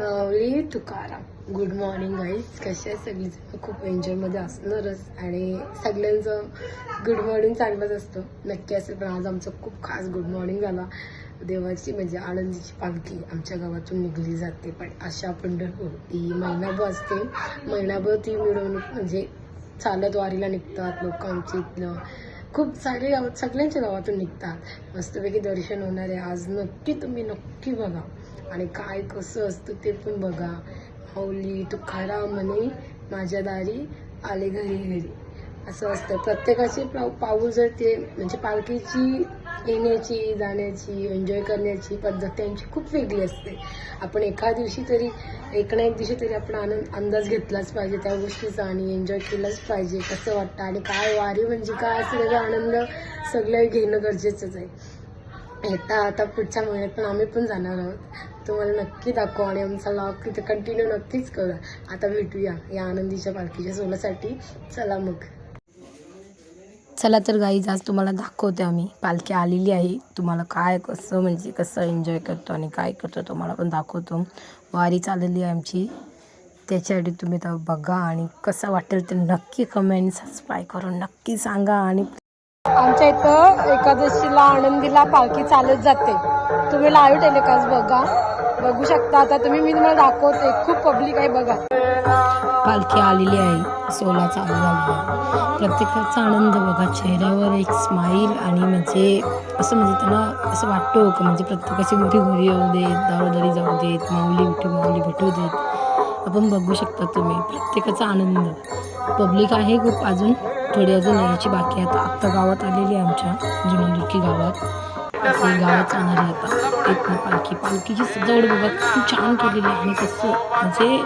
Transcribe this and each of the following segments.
Mauli Tukaram. Good morning guys कशा आहे सगळीजण? खूप एन्जॉयमध्ये असणारच आणि सगळ्यांचं गुड मॉर्निंग चांगलंच असतं. नक्की असेल पण आज आमचं खूप खास गुड मॉर्निंग झाला. देवाची म्हणजे आनंदीची पालखी आमच्या गावातून निघली जाते. पण अशा पंढरपूर ती महिनाभर असते. महिनाभर ती मिरवणूक म्हणजे चालत वारीला निघतात लोक आमच्या इथलं खूप सारे गावात सगळ्यांच्या गावातून निघतात. मस्तपैकी दर्शन होणार. आहे आज नक्की तुम्ही नक्की बघा. आणि काय कसं असतं ते पण बघा. हो, माऊली तुकाराम म्हणे माझ्या दारी आले घरी घरी. असं असतं. प्रत्येकाची पाऊ पाऊल जर ते म्हणजे पालखीची येण्याची जाण्याची एन्जॉय करण्याची पद्धत त्यांची खूप वेगळी असते. आपण एका दिवशी तरी एक ना एक दिवशी तरी आपण आनंद अंदाज घेतलाच पाहिजे त्या गोष्टीचा आणि एन्जॉय केलाच पाहिजे कसं वाटतं आणि काय वारी म्हणजे काय असं त्याचा आनंद सगळं घेणं गरजेचंच आहे. येता आता पुढच्या महिन्यात पण आम्ही पण जाणार आहोत. तुम्हाला नक्की दाखवू आणि आमचा लॉग तिथे कंटिन्यू नक्कीच करूया आता भेटूया या आनंदीच्या पालखीच्या सोलासाठी चला मग. चला तर गाईज आज तुम्हाला दाखवते आम्ही. पालखी आलेली आहे. तुम्हाला काय कसं म्हणजे कसं एन्जॉय करतो आणि काय करतो तुम्हाला पण दाखवतो. वारी चाललेली आहे आमची. त्याच्यासाठी तुम्ही तर बघा आणि कसं वाटेल ते नक्की कमेंट सबस्क्राईब करून नक्की सांगा आणि आमच्या इथं एकादशीला आनंदीला पालखी चालत जाते. तुम्ही लाईव्ह टेलिकास्ट बघा. बघू शकता आता तुम्ही मी तुम्हाला दाखवते. खूप पब्लिक आहे बघा. पालखी आलेली आहे. सोला चालू झाली आहे. प्रत्येकाचा आनंद बघा. चेहऱ्यावर एक स्माईल आणि म्हणजे असं म्हणजे त्यांना असं वाटतो हो का? म्हणजे प्रत्येकाची मोठी घरी येऊ देत दारोदारी जाऊ देत माऊली भेटू माऊली भेटू देत. आपण बघू शकता तुम्ही. प्रत्येकाचा आनंद. पब्लिक आहे खूप अजून. थोडी अजून यायची बाकी आहे. आता आत्ता गावात आलेली आहे आमच्या जुनंदुर्की गावात. ही गावात जाणार आहे आता. एक पालखी. पालखीची सजावट बघा खूप छान केलेली आहे. आणि कसं म्हणजे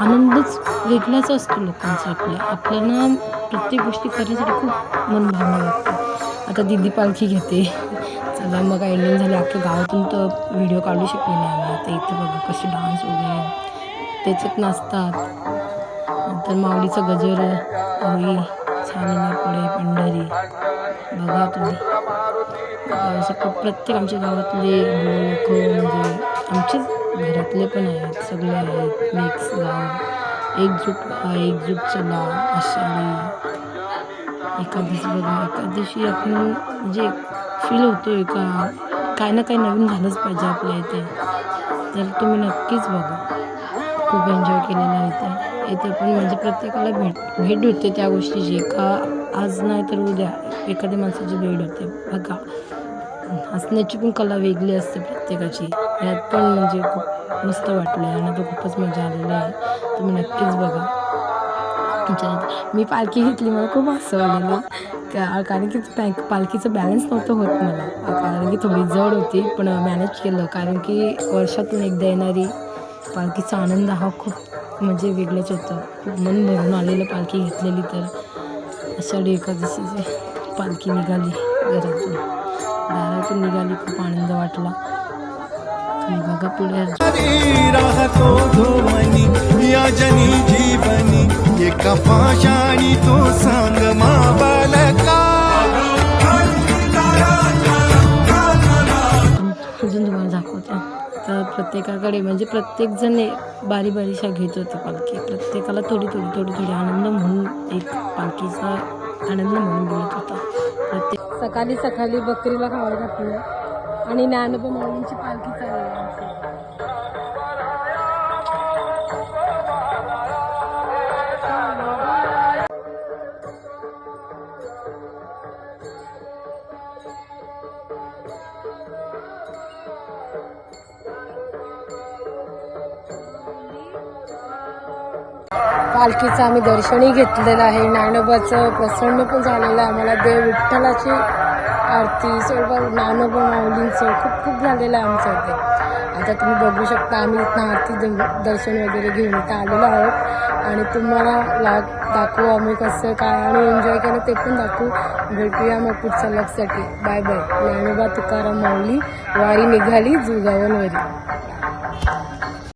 आनंदच वेगळाच असतो लोकांचा आपल्या. आपल्याला प्रत्येक गोष्टी करण्यासाठी खूप मन भावना लागते. आता दिदी पालखी घेते. चला मग एंडिंग झाली. अख्ख्या गावातून तर व्हिडिओ काढू शकले नाही आम्ही. आता इथं बघा कसे डान्स वगैरे. त्याच्यात नाचतात. नंतर माऊलीचं गजर होई छान पुढे पंढरी. बघा तुम्ही. सगळं असं प्रत्येक आमच्या गावातले लोक म्हणजे आमचेच घरातले पण आहेत सगळे आहेत मिक्स गाव. एकजूट एकजूट चला आषाढी एकादशी बघा एकादशी आपण म्हणजे फील होतोय का? काय ना काही नवीन झालंच पाहिजे आपल्या इथे. तर तुम्ही नक्कीच बघा. खूप एन्जॉय केलेला आहे इथे. इथे पण म्हणजे प्रत्येकाला भेट भेट होते त्या गोष्टीची. का आज नाही तर उद्या. एखाद्या माणसाची भेट होते. बघा. हसण्याची पण कला वेगळी असते प्रत्येकाची. यात पण म्हणजे खूप मस्त वाटलं आहे आणि तो खूपच मजा आलेली आहे. तुम्ही नक्कीच बघा. मी पालखी घेतली मला खूप हसं आलेलं. का कारण की पॅक पालखीचं बॅलन्स नव्हतं होत मला. कारण की थोडी जड होती पण मॅनेज केलं. कारण की वर्षातून एकदा येणारी पालखीचा आनंद हा खूप म्हणजे वेगळंच होतं. खूप मन भरून आलेलं पालखी घेतलेली तर. आषाढी एकादशीची पालखी निघाली घरातून. दारातून निघाली खूप आनंद वाटला. तुम्ही बघा पुढे या जनी जीवनी. एका पाशाणी तो सांग मा बालका. अजून तुम्हाला दाखवते. तर प्रत्येकाकडे म्हणजे प्रत्येकजण बारी बारीशा घेत होते पालखी. प्रत्येकाला थोडी थोडी थोडी थोडी आनंद म्हणून एक पालखीचा आनंद म्हणून बोलत होता प्रत्येक सकाळी सकाळी बकरीला खावायला घातलं आणि ज्ञानोबा माऊलींची पालखी चालली पालखीचं आम्ही दर्शनही घेतलेलं आहे. ज्ञानोबाचं प्रसन्न पण झालेलं आहे. आम्हाला देव विठ्ठलाची आरती सर्व ज्ञानोबा माऊलींचं खूप खूप झालेलं आहे आमचं इथे. आता तुम्ही बघू शकता आम्ही इथं आरती दर्शन वगैरे घेऊन इथं आलेलो आहोत. आणि तुम्हाला ला दाखवू आम्ही कसं काय आणि एन्जॉय केलं ते पण दाखवू. भेटूया मग पुढच्या लक्षसाठी बाय बाय ज्ञानोबा तुकाराम माऊली वारी निघाली जुगावनवरी.